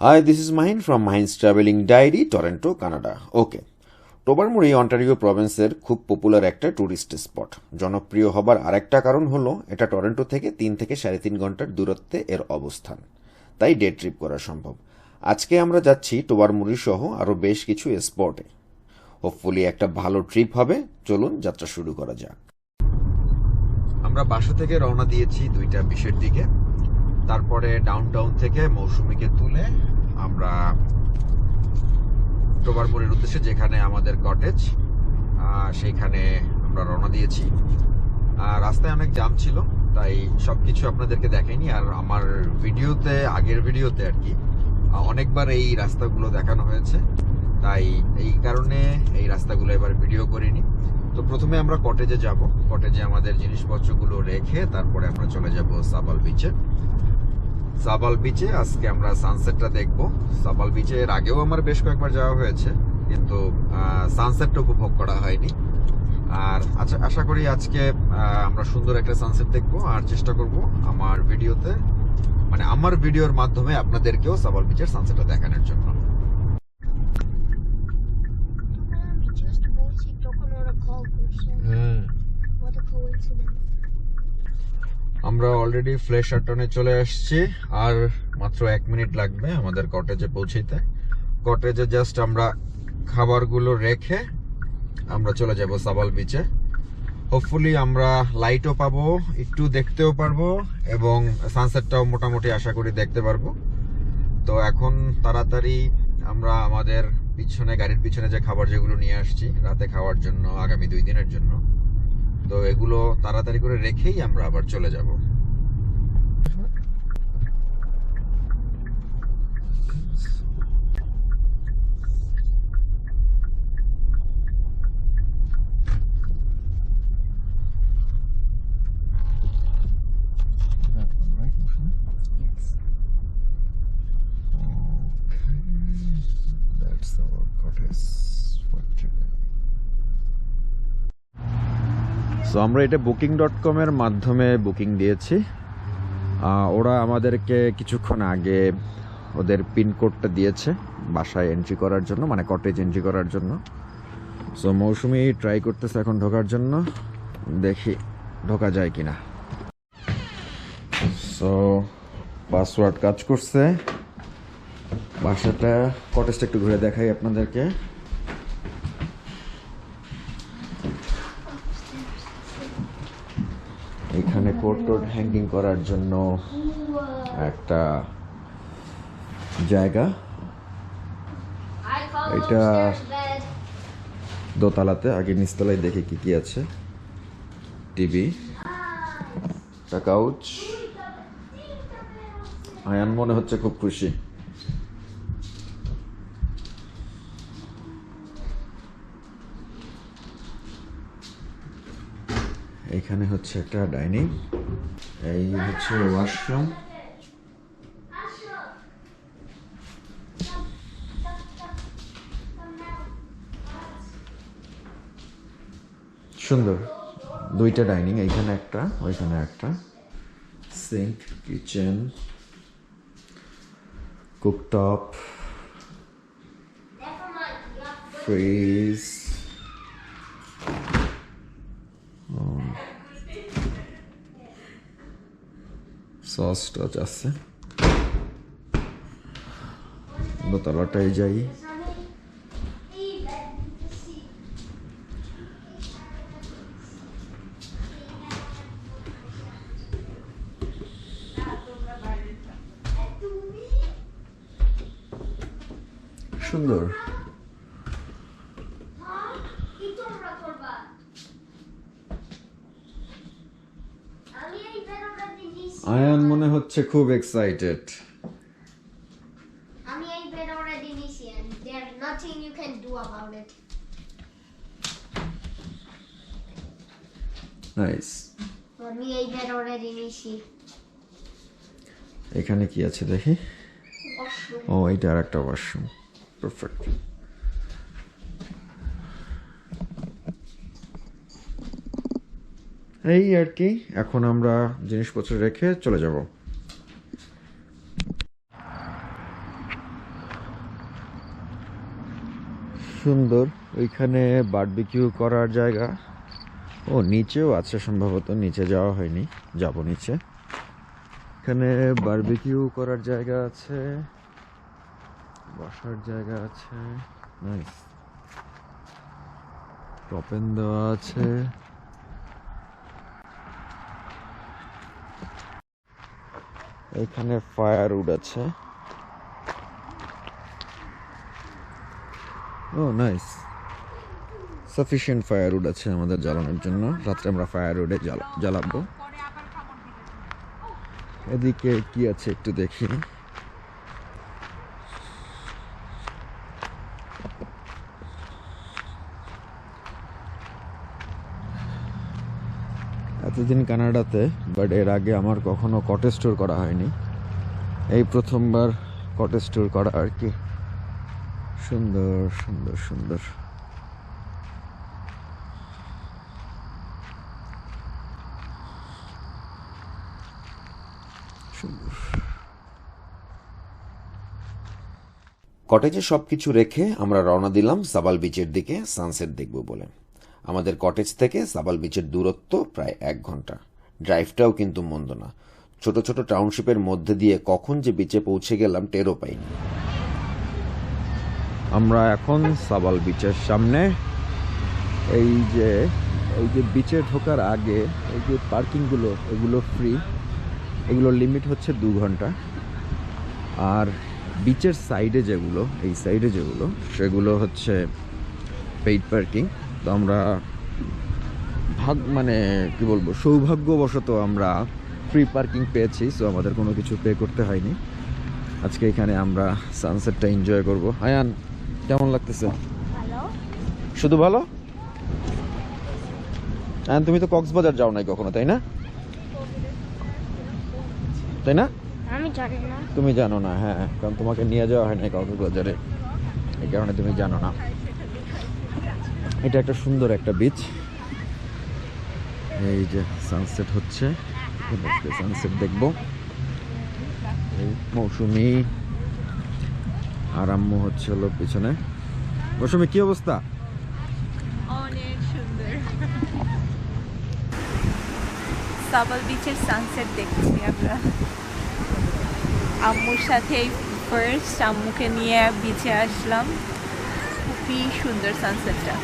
Hi, this is Mahin from Mahin's Traveling Diary, Toronto, Canada. Okay Tobermory Ontario প্রভিন্সের খুব popular একটা tourist spot জনপ্রিয় হবার আরেকটা কারণ হলো এটা টরন্টো থেকে তিন থেকে সাড়ে তিন ঘণ্টার দূরত্বে এর অবস্থান। তাই ডে ট্রিপ করা সম্ভব। আজকে আমরা যাচ্ছি টোবারমুড়ি সহ আরও বেশ কিছু স্পটে হোপফুলি একটা ভালো ট্রিপ হবে। চলুন যাত্রা শুরু করা যাক। আমরা বাসা থেকে রওনা দিয়েছি দুইটা বিশের দিকে। তারপরে ডাউনটাউন থেকে মৌসুমিকে তুলে আমরা টোবারমুড়ির উদ্দেশ্যে যেখানে আমাদের কটেজ সেইখানে আমরা রওনা দিয়েছি। রাস্তায় অনেক জাম ছিল, তাই সবকিছু আপনাদেরকে দেখাইনি। আর আমার ভিডিওতে, আগের ভিডিওতে আর কি অনেকবার এই রাস্তাগুলো দেখানো হয়েছে। তাই এই কারণে এই রাস্তাগুলো এবার ভিডিও করিনি। তো প্রথমে আমরা কটেজে যাব। কটেজে আমাদের জিনিসপত্রগুলো রেখে তারপরে আমরা চলে যাব সাবাল বিচে সাবাল বিচে আজকে আমরা সানসেটটা দেখব। সাবাল বিচে এর আগেও আমার বেশ কয়েকবার যাওয়া হয়েছে, কিন্তু সানসেটটা উপভোগ করা হয়নি। আর আচ্ছা আশা করি আজকে আমরা সুন্দর একটা সানসেট দেখব। আর চেষ্টা করব আমার ভিডিওতে মানে আমার ভিডিওর মাধ্যমে আপনাদেরকেও সাবাল বিচের সানসেটটা দেখানোর জন্য আমি জাস্ট বলছি তখন ওরা কল করছে what a coincidence আমরা অলরেডি ফ্লেশ আটনে চলে আসছি। আর মাত্র এক মিনিট লাগবে আমাদের কটেজে পৌঁছিতে কটেজে জাস্ট আমরা খাবারগুলো রেখে আমরা চলে যাব সাবাল বিচে হোপফুলি আমরা লাইটও পাবো, একটু দেখতেও পারব এবং সানসেটটাও মোটামুটি আশা করি দেখতে পারব। তো এখন তাড়াতাড়ি আমরা আমাদের পিছনে, গাড়ির পিছনে যে খাবার যেগুলো নিয়ে আসছি, রাতে খাওয়ার জন্য, আগামী দুই দিনের জন্য তো এগুলো তাড়াতাড়ি করে রেখেই আমরা আবার চলে যাব। আমরা এটা বুকিং ডট কমের মাধ্যমে বুকিং দিয়েছি। ওরা আমাদেরকে কিছুক্ষণ আগে ওদের পিনকোডটা দিয়েছে বাসায় এন্ট্রি করার জন্য মানে কটেজ এন্ট্রি করার জন্য। সো মৌসুমি ট্রাই করতেছে এখন ঢোকার জন্য। দেখি ঢোকা যায় কি না সো পাসওয়ার্ড কাজ করছে। বাসাটা কটেজটা একটু ঘুরে দেখাই আপনাদেরকে এখানে কোট টোট হ্যাঙ্গিং করার জন্য একটা জায়গা। এটা- দোতলাতে, আগে নিচতলায় দেখে কি কি আছে। টিভি, একটা কাউচ আয়ান মনে হচ্ছে খুব খুশি। এখানে হচ্ছে একটা ডাইনিং। এই হচ্ছে ওয়াশরুম। সুন্দর। দুইটা ডাইনিং, এইখানে একটা, ওইখানে একটা। Sink, kitchen, cooktop, fridge. Sauce toss আছে। দোতলাটাই যাই সুন্দর কি তোমরা করবা আমি এই বেরোটা দিয়েছি আয়ান মনে হচ্ছে খুব এক্সাইটেড আমি এই নাইস এই এখানে কি আছে দেখি? ও এইটা আর একটা ওয়াশরুম পারফেক্ট এই আর কি এখন আমরা জিনিসপত্র রেখে চলে যাব। সুন্দর। ওইখানে বারবিকিউ করার জায়গা। ও, নিচেও আছে সম্ভবত, নিচে যাওয়া হয়নি, যাব নিচে। এখানে বারবিকিউ করার জায়গা আছে, বসার জায়গা আছে নাইস টপেন দেওয়া আছে। এখানে ফায়ার উড আছে। ও নাইস সাফিসিয়েন্ট ফায়ার উড আছে আমাদের জ্বালানোর জন্য। রাত্রে আমরা ফায়ার উডে জ্বালাবো। এদিকে কি আছে একটু দেখি। এতদিন কানাডাতে বাট এর আগে আমার কখনো কটেজ ট্যুর করা হয়নি। এই প্রথমবার কটেজ ট্যুর করা আর কি। সুন্দর সুন্দর সুন্দর। কটেজে সব কিছু রেখে আমরা রওনা দিলাম সাবাল বিচের দিকে, সানসেট দেখব বলে। আমাদের কটেজ থেকে সাবাল বিচের দূরত্ব প্রায় এক ঘণ্টা। ড্রাইভটাও কিন্তু মন্দ না। ছোট ছোট টাউনশিপের মধ্যে দিয়ে কখন যে বিচে পৌঁছে গেলাম টেরও পাইনি। আমরা এখন সাবাল বিচের সামনে। এই যে এই যে বিচে ঢোকার আগে এই যে পার্কিংগুলো এগুলো ফ্রি এগুলো লিমিট হচ্ছে দু ঘণ্টা। আর বিচের সাইডে যেগুলো, এই সাইডে যেগুলো, সেগুলো হচ্ছে পেইড পার্কিং তো আমরা ভাগ মানে কি বলব, সৌভাগ্যবশত আমরা ফ্রি পার্কিং পেয়েছি সো আমাদের কোনো কিছু পে করতে হয়নি। আজকে এখানে আমরা সানসেটটা এনজয় করব। আয়ান কেমন লাগতেছে? শুধু ভালো? তুমি তো কক্সবাজার যাও নাই কখনো তাই না? তাই না? আমি জানি না। তুমি জানো না হ্যাঁ কারণ তোমাকে নিয়ে যাওয়া হয় না কক্সবাজারে। এই কারণে তুমি জানো না। এটা একটা সুন্দর একটা বিচ এই যে সানসেট হচ্ছে। সানসেট দেখব। এই মৌসুমি আম্মু হচ্ছে হলো পিছনে। মৌসুমি, কি অবস্থা? অনেক সুন্দর। সাবাল বিচের সানসেট দেখছি আমরা। আম্মুর সাথে ফার্স্ট আম্মুকে নিয়ে বিচে আসলাম। খুবই সুন্দর সানসেটটা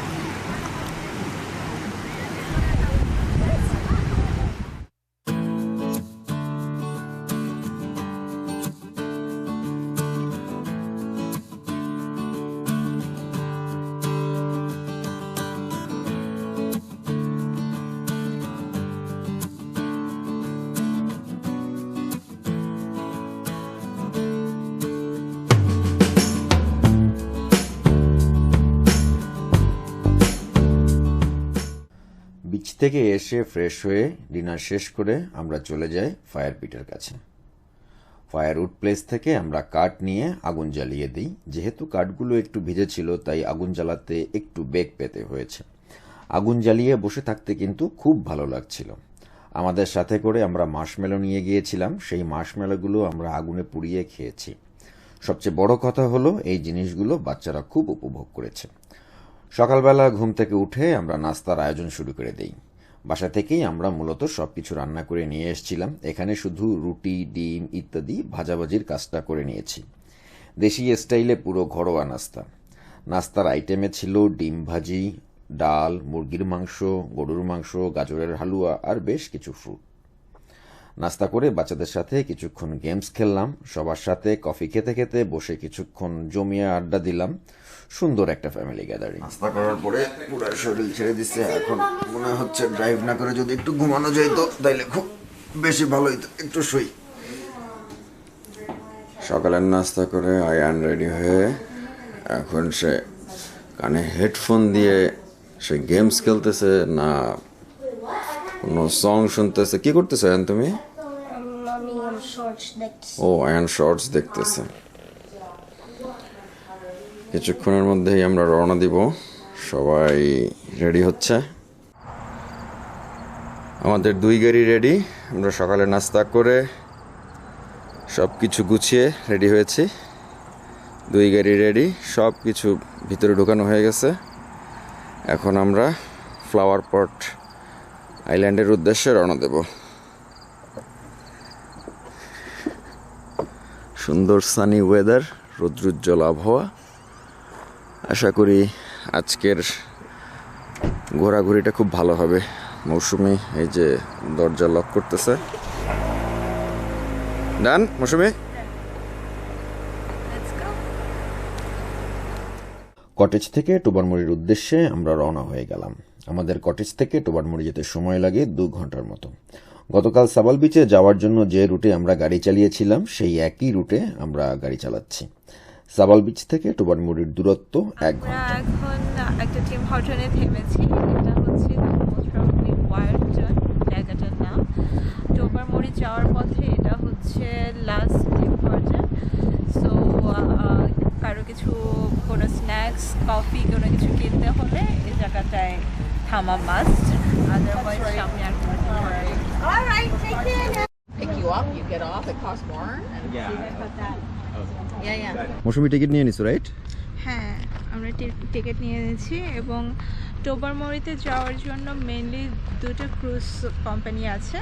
থেকে এসে ফ্রেশ হয়ে ডিনার শেষ করে আমরা চলে যাই ফায়ার পিটের কাছে। ফায়ারউড প্লেস থেকে আমরা কাঠ নিয়ে আগুন জ্বালিয়ে দিই। যেহেতু কাঠগুলো একটু ভিজে ছিল, তাই আগুন জ্বালাতে একটু বেগ পেতে হয়েছে। আগুন জ্বালিয়ে বসে থাকতে কিন্তু খুব ভালো লাগছিল। আমাদের সাথে করে আমরা মাশমেলো নিয়ে গিয়েছিলাম, সেই মাশমেলোগুলো আমরা আগুনে পুড়িয়ে খেয়েছি। সবচেয়ে বড় কথা হলো, এই জিনিসগুলো বাচ্চারা খুব উপভোগ করেছে। সকালবেলা ঘুম থেকে উঠে আমরা নাস্তার আয়োজন শুরু করে দেই। বাসা থেকেই আমরা মূলত সবকিছু রান্না করে নিয়ে এসেছিলাম। এখানে শুধু রুটি, ডিম ইত্যাদি ভাজাভাজির কাজটা করে নিয়েছি। দেশি স্টাইলে পুরো ঘরোয়া নাস্তা। নাস্তার আইটেমে ছিল ডিম ভাজি, ডাল, মুরগির মাংস, গরুর মাংস, গাজরের হালুয়া আর বেশ কিছু ফ্রুট। নাস্তা করে বাচ্চাদের সাথে কিছুক্ষণ গেমস খেললাম। সবার সাথে কফি খেতে খেতে বসে কিছুক্ষণ জমিয়ে আড্ডা দিলাম। সুন্দর একটা ফ্যামিলি গ্যাদারিং নাস্তা করার পরে পুরো শরীর ছেড়ে দিচ্ছে। এখন মনে হচ্ছে ড্রাইভ না করে যদি একটু ঘুমানো যায় তো তাইলে খুব বেশি ভালো হইতো। একটু শুই। সকালের নাস্তা করে আয়ান রেডি হয়ে এখন সে কানে হেডফোন দিয়ে সে গেমস খেলতেছে না কোনো সং শুনতেছে। কি করতেছে আয়ান তুমি? ও আয়ান শর্টস দেখতেছে। কিছুক্ষণের মধ্যেই আমরা রওনা দিব। সবাই রেডি হচ্ছে? আমাদের দুই গাড়ি রেডি আমরা সকালে নাস্তা করে সব কিছু গুছিয়ে রেডি হয়েছি। দুই গাড়ি রেডি সব কিছু ভিতরে ঢোকানো হয়ে গেছে। এখন আমরা ফ্লাওয়ার পট আইল্যান্ডের উদ্দেশ্যে রওনা দেব। সুন্দর সানি ওয়েদার রৌদ্রোজ্জ্বল আবহাওয়া। আশা করি আজকের ঘোরাঘুরিটা খুব ভালো হবে। মৌসুমি, এই যে দরজা লক করতেছে। ডান, মৌসুমি? কটেজ থেকে টোবারমুড়ির উদ্দেশ্যে আমরা রওনা হয়ে গেলাম। আমাদের কটেজ থেকে টোবারমুড়ি যেতে সময় লাগে দু ঘণ্টার মতো। গতকাল সাবাল বিচে যাওয়ার জন্য যে রুটে আমরা গাড়ি চালিয়েছিলাম, সেই একই রুটে আমরা গাড়ি চালাচ্ছি। সাবাল বিচ থেকে টোবারমুড়ির দূরত্ব এক ঘণ্টা। এখন একটা টিম হটনে থেমেছি। এটা হচ্ছে ওয়াইল্ড জায়গাটার নাম। টোবারমুড়ি যাওয়ার পথে এটা হচ্ছে লাস্ট টিম হটন সো কারও কিছু কোনো স্ন্যাক্স কফি কোনো কিছু কিনতে হলে এই জায়গাটায় থামা মাস্ট আদারওয়াইজ সামনে আর কোনো Tim Horton pick you up, you get off, it costs more. And yeah. Mousumi ticket নিয়ে নিছো রাইট হ্যাঁ আমরা টিকিট নিয়ে নিয়েছি এবং টোবারমরিতে যাওয়ার জন্য মেনলি দুটো ক্রুজ কোম্পানি আছে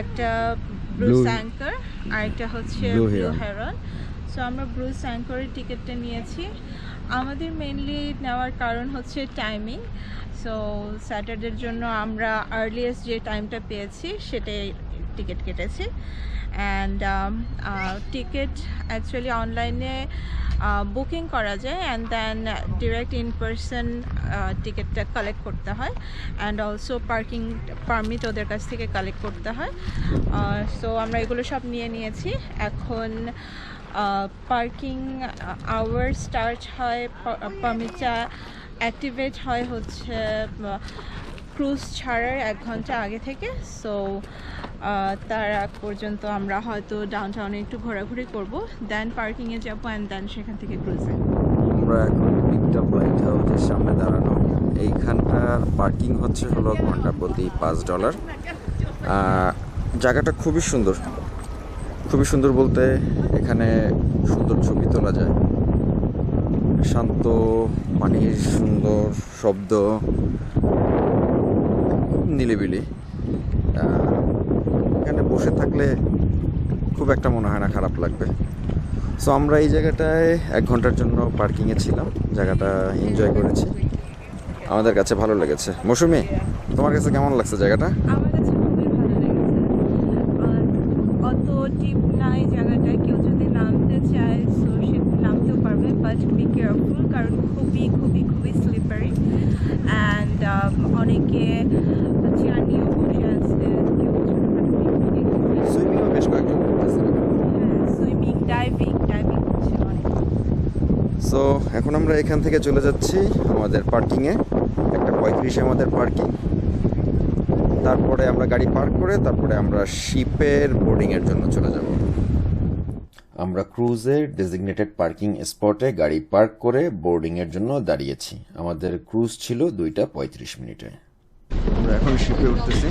একটা ব্রুস অ্যাঙ্কার আর একটা হচ্ছে ব্লু. হেরন সো আমরা ব্রুস অ্যাঙ্কারের টিকিটটা নিয়েছি। আমাদের মেনলি নেওয়ার কারণ হচ্ছে টাইমিং সো স্যাটারডের জন্য আমরা আর্লিয়েস্ট যে টাইমটা পেয়েছি সেটাই টিকিট কেটেছি। অ্যান্ড টিকিট অ্যাকচুয়ালি অনলাইনে বুকিং করা যায় and then direct in person টিকিটটা কালেক্ট করতে হয় অ্যান্ড অলসো পার্কিং পারমিট ওদের কাছ থেকে কালেক্ট করতে হয়। সো আমরা এগুলো সব নিয়ে নিয়েছি। এখন পার্কিং আওয়ার স্টার্ট হয় পারমিটটা অ্যাক্টিভেট হয় হচ্ছে ক্রুজ ছাড়ার এক ঘণ্টা আগে থেকে। সো তার আগ পর্যন্ত আমরা হয়তো ডাউন টাউনে একটু ঘোরাঘুরি করব দেন পার্কিংয়ে যাব অ্যান্ড দেন সেখান থেকে ক্রুজে আমরা এখন পিকটা লাইট হাউসের সামনে দাঁড়ানো। এইখানটার পার্কিং হচ্ছে হলো ঘণ্টা প্রতি পাঁচ ডলার জায়গাটা খুবই সুন্দর। খুবই সুন্দর বলতে এখানে সুন্দর ছবি তোলা যায়। শান্ত পানির সুন্দর শব্দ, নিলিবিলি। এখানে বসে থাকলে খুব একটা মনে হয় না, খারাপ লাগবে। সো আমরা এই জায়গাটায় এক ঘণ্টার জন্য পার্কিংয়ে ছিলাম। জায়গাটা এনজয় করেছি। আমাদের কাছে ভালো লেগেছে। মৌসুমি, তোমার কাছে কেমন লাগছে জায়গাটা আমার কাছে খুবই ভালো লেগেছে আর অত ডিপ নাই জায়গাটা কেউ যদি নামতে চায় সো সে নামতেও পারবে বাট বি কেয়ারফুল কারণ খুবই খুবই খুবই স্লিপারি অ্যান্ড অনেকে চেয়ার নিয়ে বসে আছে কেউ সুইমিংও বেশ কয়েকজন করতেছে সুইমিং ডাইভিং ডাইভিং হচ্ছে অনেক সো এখন থেকে চলে যাচ্ছি আমাদের পার্কিংয়ে। একটা পঁয়ত্রিশে আমাদের পার্কিং। তারপরে আমরা গাড়ি পার্ক করে তারপরে আমরা শিপের বোর্ডিংয়ের জন্য চলে যাব। আমরা ক্রুজের ডেজিগনেটেড পার্কিং স্পটে গাড়ি পার্ক করে বোর্ডিংয়ের জন্য দাঁড়িয়েছি। আমাদের ক্রুজ ছিল দুইটা পঁয়ত্রিশ মিনিটে। আমরা এখন শিপে উঠতেছি।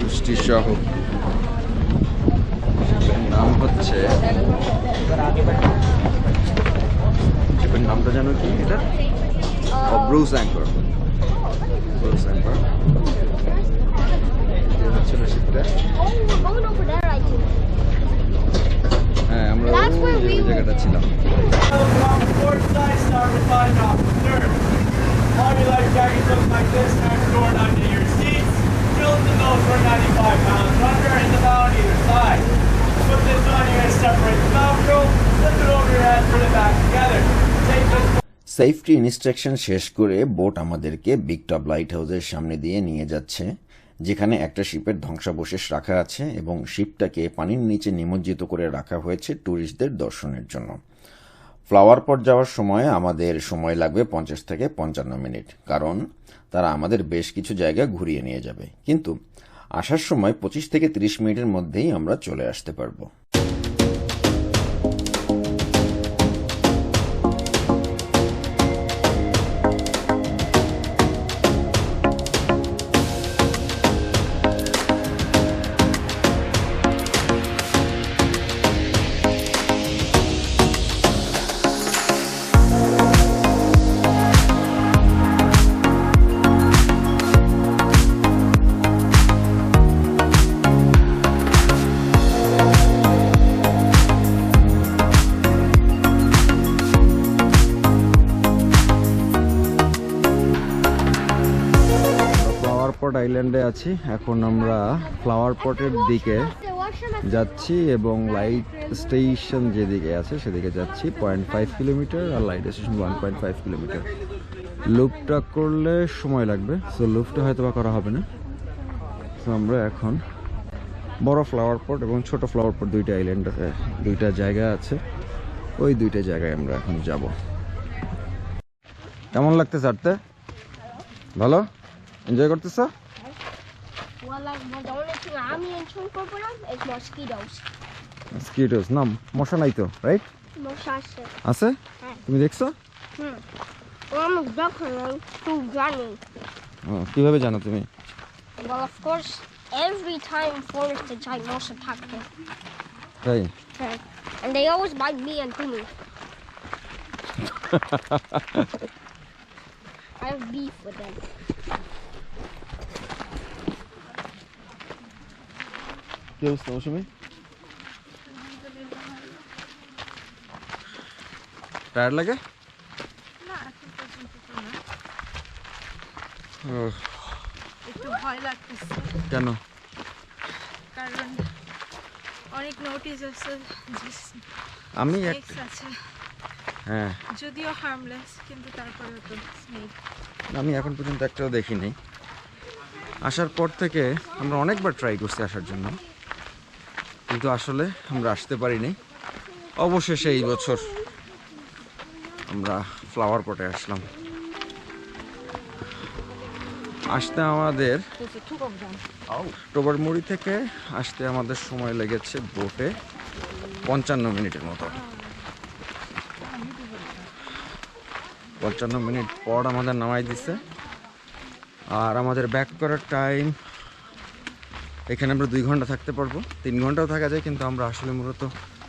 বৃষ্টি সহ নাম হচ্ছে শিপের নামটা জানো কি এটা ব্রুস অ্যাঙ্কর ব্রুস অ্যাঙ্কর হচ্ছিল শিপটা Oh, going over there, I do. হ্যাঁ আমরা That's where ওই we were. জায়গাটা ছিলাম Port side start with five off. Third, all your life jackets look like this next door under your seats. Fill the nose for 95 pounds under and the bow on either side. Put this on, you're gonna separate the Velcro, slip it over your head, put it back together. Take this safety instruction শেষ করে boat আমাদেরকে big top light হাউসের সামনে দিয়ে নিয়ে যাচ্ছে যেখানে একটা শিপের ধ্বংসাবশেষ রাখা আছে এবং শিপটাকে পানির নিচে নিমজ্জিত করে রাখা হয়েছে ট্যুরিস্টদের দর্শনের জন্য ফ্লাওয়ার পট যাওয়ার সময় আমাদের সময় লাগবে পঞ্চাশ থেকে পঞ্চান্ন মিনিট কারণ তারা আমাদের বেশ কিছু জায়গা ঘুরিয়ে নিয়ে যাবে কিন্তু আসার সময় পঁচিশ থেকে তিরিশ মিনিটের মধ্যেই আমরা চলে আসতে পারব। আইল্যান্ডে আছি। এখন আমরা ফ্লাওয়ার পটের দিকে যাচ্ছি এবং লাইট স্টেশন যেদিকে আছে সেদিকে যাচ্ছি পয়েন্ট ফাইভ কিলোমিটার আর light station one point five kilometre লুপটা করলে সময় লাগবে সো লুপটা হয়তো বা করা হবে না। তো আমরা এখন বড় ফ্লাওয়ার পট এবং ছোট ফ্লাওয়ার পট দুইটা আইল্যান্ড দুইটা জায়গা আছে। ওই দুইটা জায়গায় আমরা এখন যাব। কেমন লাগতেছে আটতে ভালো? এনজয় করতেছো? Well, like, well, the only thing I'm enjoying for is mosquitoes. স্কিটোস না মশা নাই তো রাইট Mosquitoes. আছে হ্যাঁ। তুমি দেখছ Hmm. Well, I'm definitely too Johnny. ও, কীভাবে জানো তুমি Well, of course, every time forest giant most attack them. তাই Okay. And they always bite me and Timmy. I have beef with them. কি অবস্থা মৌসুমি টায়ার লাগে ও, একটু ভয় লাগতেছে কেন কারণ অনেক নোটিস আছে। আমি আছে। হ্যাঁ। যদিও হার্মলেস কিন্তু তারপরেও তো স্নেক আমি এখন পর্যন্ত একটাও দেখিনি। আসার পর থেকে আমরা অনেকবার ট্রাই করছি আসার জন্য। কিন্তু আসলে আমরা আসতে পারিনি। অবশেষে এই বছর আমরা ফ্লাওয়ার পটে আসলাম। আসতে আমাদের টোবারমুড়ি থেকে আসতে আমাদের সময় লেগেছে বোটে পঞ্চান্ন মিনিটের মতো। পঞ্চান্ন মিনিট পর আমাদের নামাই দিছে। আর আমাদের ব্যাক করার টাইম এখানে আমরা দুই ঘণ্টা থাকতে পারব তিন ঘন্টাও থাকা যায়, কিন্তু আমরা আসলে মূলত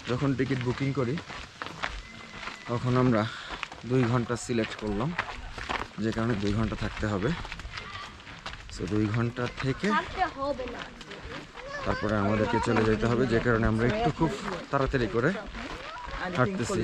যখন টিকিট বুকিং করি, তখন আমরা দুই ঘণ্টা সিলেক্ট করলাম, যে কারণে দুই ঘণ্টা থাকতে হবে সো দুই ঘণ্টা থেকে. তারপরে আমাদেরকে চলে যেতে হবে, যে কারণে আমরা একটু খুব তাড়াতাড়ি করে হাঁটতেছি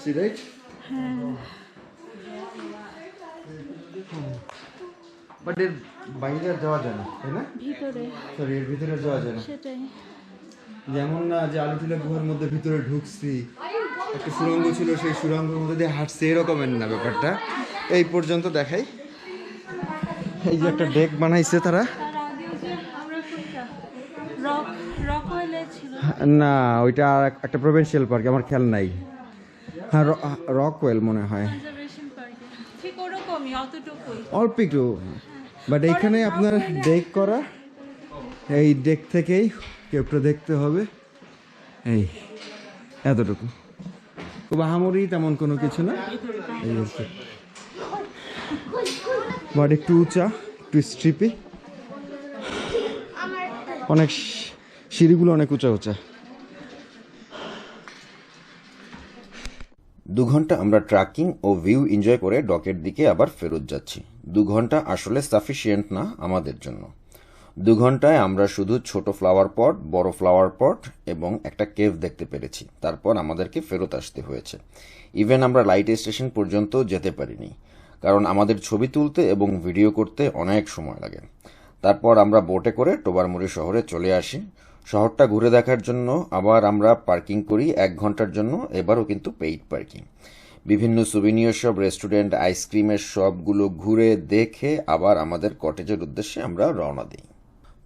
আসছি রাইট বাট এর বাইরে যাওয়া যায় না তাই না? সরি এর ভিতরে যাওয়া যায় না। যেমন না যে আলুটিলা গুহার মধ্যে ভিতরে ঢুকছি একটা সুরঙ্গ ছিল সেই সুরঙ্গের মধ্যে দিয়ে হাঁটছে এরকমের না ব্যাপারটা। এই পর্যন্ত দেখাই। এই যে একটা ডেক বানাইছে তারা। না ওইটা একটা প্রভিন্সিয়াল পার্ক আমার খেয়াল নাই। হ্যাঁ রকওয়েল মনে হয়। কনজারভেশন পার্কে ঠিক ওরকমই অতটুকুই। অল্প একটু। বাট এইখানে আপনার ডেক করা এই ডেক থেকেই কেউটা দেখতে হবে। এই এতটুকু। খুব আহামরি তেমন কোনো কিছু না। এই বাট একটু উঁচা একটু স্ট্রিপি অনেক সিঁড়িগুলো অনেক উঁচা উঁচা। দু ঘণ্টা আমরা ট্র্যাকিং ও ভিউ এনজয় করে ডকের দিকে আবার ফেরত যাচ্ছি। দু ঘণ্টা আসলে সাফিসিয়েন্ট না আমাদের জন্য। দু ঘন্টায় আমরা শুধু ছোট ফ্লাওয়ার পট, বড় ফ্লাওয়ার পট এবং একটা কেভ দেখতে পেরেছি। তারপর আমাদেরকে ফেরত আসতে হয়েছে। ইভেন আমরা লাইট স্টেশন পর্যন্ত যেতে পারিনি, কারণ আমাদের ছবি তুলতে এবং ভিডিও করতে অনেক সময় লাগে। তারপর আমরা বোটে করে টোবারমুড়ি শহরে চলে আসি। শহরটা ঘুরে দেখার জন্য আবার আমরা পার্কিং করি এক ঘণ্টার জন্য, এবারও কিন্তু পেইড পার্কিং। বিভিন্ন সুবিনিয়র সব রেস্টুরেন্ট আইসক্রিমের সবগুলো ঘুরে দেখে আবার আমাদের কটেজের উদ্দেশ্যে আমরা রওনা দিই।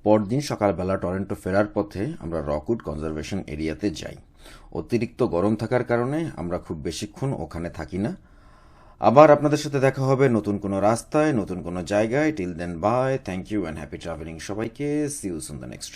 পরদিন সকালবেলা টরেন্টো ফেরার পথে আমরা রকউড কনজারভেশন এরিয়াতে যাই। অতিরিক্ত গরম থাকার কারণে আমরা খুব বেশিক্ষণ ওখানে থাকি না। আবার আপনাদের সাথে দেখা হবে নতুন কোনো রাস্তায়, নতুন কোনো জায়গায়। Till then bye thank you and happy travelling সবাইকে। See you's on the next